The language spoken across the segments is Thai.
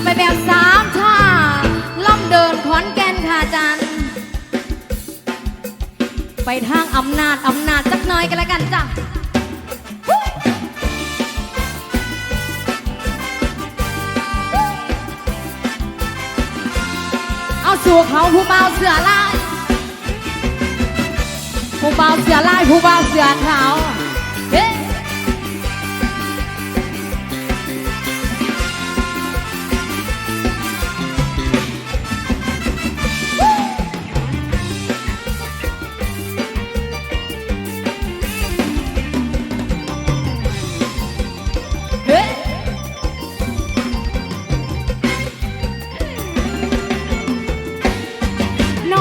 เอาไปแบบสามท่าล่ำเดินขอนแก่นค่ะอาจัน ไปทางอำนาจอำนาจสักหน่อยกันล้วกันจ้ะเอาสู่เขาผู้เบาเสือลายผู้เบาเสือลายผู้เบาเสือขาว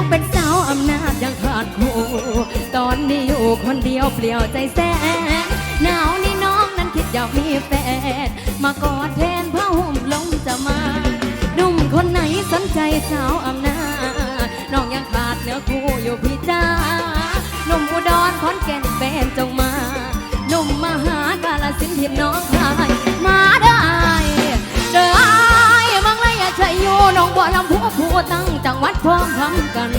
เป็นสาวอำนาจยังขาดคู่ตอนนี้อยู่คนเดียวเปลี่ยวใจแสนหนาวนี่น้องนั้นคิดอยากมีแฟนมากอดแทนผ้าห่มลงจะมาหนุ่มคนไหนสนใจสาวอำนาจน้องยังขาดเนื้อคู่อยู่พี่จ้าหนุ่มอุดรขอนแก่นแฟนจงมาหนุ่มมหากาลสินธุ์ที่น้องชายมาได้เด้อมังเลยอย่าใช่อยู่น้องบัวลำพู ตั้งจังหวัดพร้อมทำกัน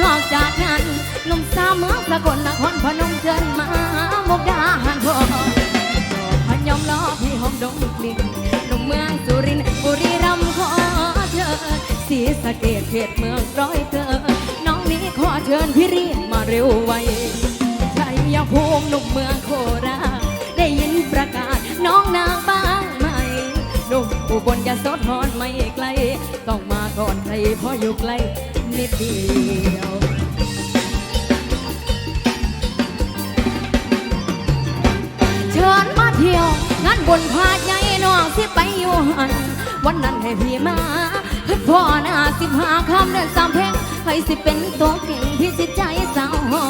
นอกจากนั้นหนุ่มสาวเมืองสกลนครพนมเชิญมามุกดาหารพอพยอมล้อพี่หอมดงกลิ่นหนุ่มเมืองสุรินทร์บุรีรัมย์ขอเชิญสีสะเกดเขตเมืองร้อยเกิดน้องนี้ขอเชิญพี่รีบมาเร็วไวชัยภูมิหนุ่มเมืองโคราช ก่ออยู่ใกล้นิดเดียวเชิญมาเที่ยวงานบนพาดใหญ่น้องสิไปอยู่หันวันนั้นให้พี่มาคือพ่อหน้าสิบห้าคำเดินสามเพลงให้สิเป็นตัวเก่งพี่สิใจสาวหอ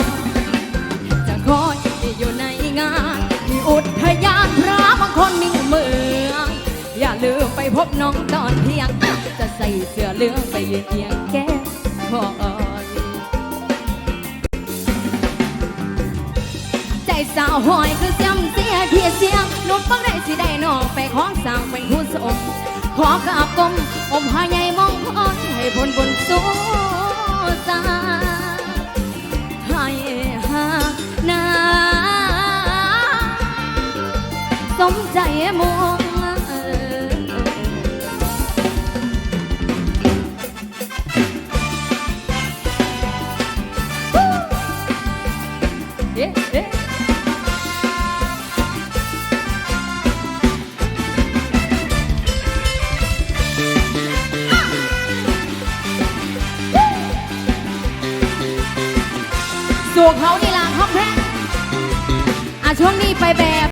พบน้องตอนเที่ยง จะใส่เสื้อเหลืองไปยืนเอียงแก้คอยใจสาวหอยคือจำเสียเทียเสียงนุ่มฟังได้สิได้น้องไปของสั่งเป็นผู้สมขอกราบกลมอมหายใหญ่มองพรให้พ้นบนสูสาให้หานาสมใจมอ เอ๊ะเอ๊ะสู่เขานี่ล่ะท้องแพ้อะช่วงนี้ไปแบบ